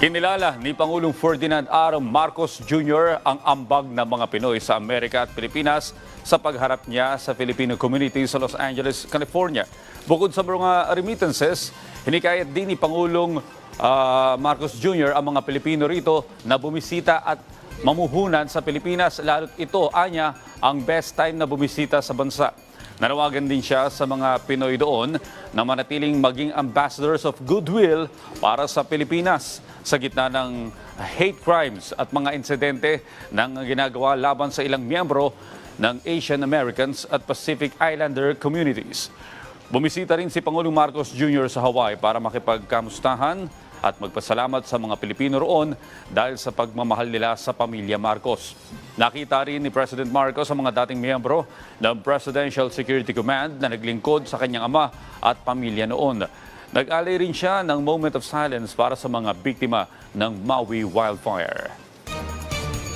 Kinilala ni Pangulong Ferdinand R. Marcos Jr. ang ambag ng mga Pinoy sa Amerika at Pilipinas sa pagharap niya sa Filipino community sa Los Angeles, California. Bukod sa mga remittances, hinikayat din ni Pangulong ah, Marcos Jr. ang mga Pilipino rito na bumisita at mamuhunan sa Pilipinas, lalo't ito, anya, ang best time na bumisita sa bansa. Nanawagan din siya sa mga Pinoy doon na manatiling maging ambassadors of goodwill para sa Pilipinas sa gitna ng hate crimes at mga insidente ng ginagawa laban sa ilang miyembro ng Asian Americans at Pacific Islander communities. Bumisita rin si Pangulong Marcos Jr. sa Hawaii para makipagkamustahan at magpasalamat sa mga Pilipino roon dahil sa pagmamahal nila sa pamilya Marcos. Nakita rin ni President Marcos ang mga dating miyembro ng Presidential Security Command na naglingkod sa kanyang ama at pamilya noon. Nag-alay rin siya ng moment of silence para sa mga biktima ng Maui wildfire.